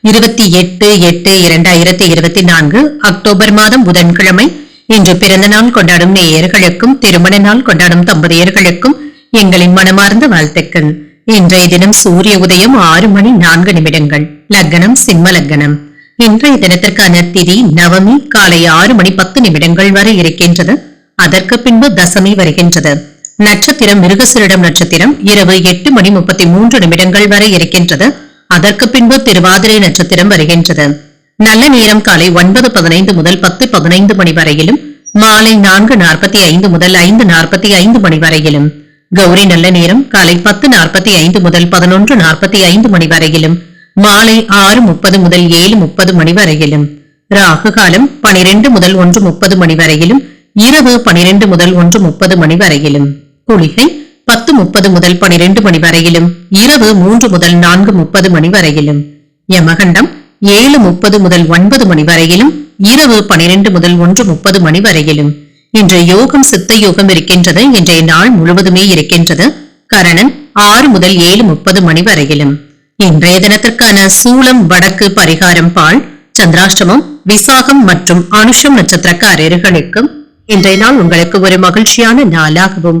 இருபத்தி எட்டு எட்டு இரண்டாயிரத்தி இருபத்தி நான்கு அக்டோபர் மாதம் புதன்கிழமை. இன்று பிறந்த நாள் கொண்டாடும் நேயர்களுக்கும் திருமண நாள் கொண்டாடும் தம்பதியர்களுக்கும் எங்களின் மனமார்ந்த வாழ்த்துக்கள். இன்றைய தினம் சூரிய உதயம் ஆறு மணி நான்கு நிமிடங்கள். லக்னம் சிம்ம லக்னம். இன்றைய தினத்திற்கான திதி நவமி காலை ஆறு மணி பத்து நிமிடங்கள் வரை இருக்கின்றது. அதற்கு பின்பு தசமி வருகின்றது. நட்சத்திரம் மிருகசிரிடம் நட்சத்திரம் இரவு எட்டு மணி முப்பத்தி மூன்று நிமிடங்கள் வரை இருக்கின்றது. அதற்கு பின்பு திருவாதிரை நட்சத்திரம் வருகின்றது. நல்ல நேரம் காலை ஒன்பது பதினைந்து முதல் பத்து பதினைந்து மணி வரையிலும் மாலை நான்கு நாற்பத்தி ஐந்து முதல் ஐந்து நாற்பத்தி ஐந்து மணி வரையிலும் கௌரி நல்ல நேரம் காலை பத்து நாற்பத்தி ஐந்து முதல் பதினொன்று நாற்பத்தி ஐந்து மணி வரையிலும் மாலை ஆறு முப்பது முதல் ஏழு முப்பது மணி வரையிலும் ராகு காலம் பனிரெண்டு முதல் ஒன்று முப்பது மணி வரையிலும் இரவு பனிரெண்டு முதல் ஒன்று முப்பது மணி வரையிலும். குளிகை பத்து முப்பது முதல் பனிரெண்டு மணி வரையிலும் இரவு மூன்று முதல் நான்கு முப்பது மணி வரையிலும் யமகண்டம் ஏழு முப்பது முதல் ஒன்பது மணி வரையிலும் இரவு பனிரெண்டு முதல் ஒன்று முப்பது மணி வரையிலும். இன்று யோகம் சித்த யோகம் இருக்கின்றது இன்றைய நாள் முழுவதுமே இருக்கின்றது. கரணன் ஆறு முதல் ஏழு முப்பது மணி வரையிலும். இன்றைய தினத்திற்கான சூளம் வடக்கு பரிகாரம் பால் சந்திராஷ்டமம் விசாகம் மற்றும் அனுஷம் நட்சத்திரக்காரர்களுக்கும் இன்றைய நாள் உங்களுக்கு ஒரு மகிழ்ச்சியான நாளாகவும்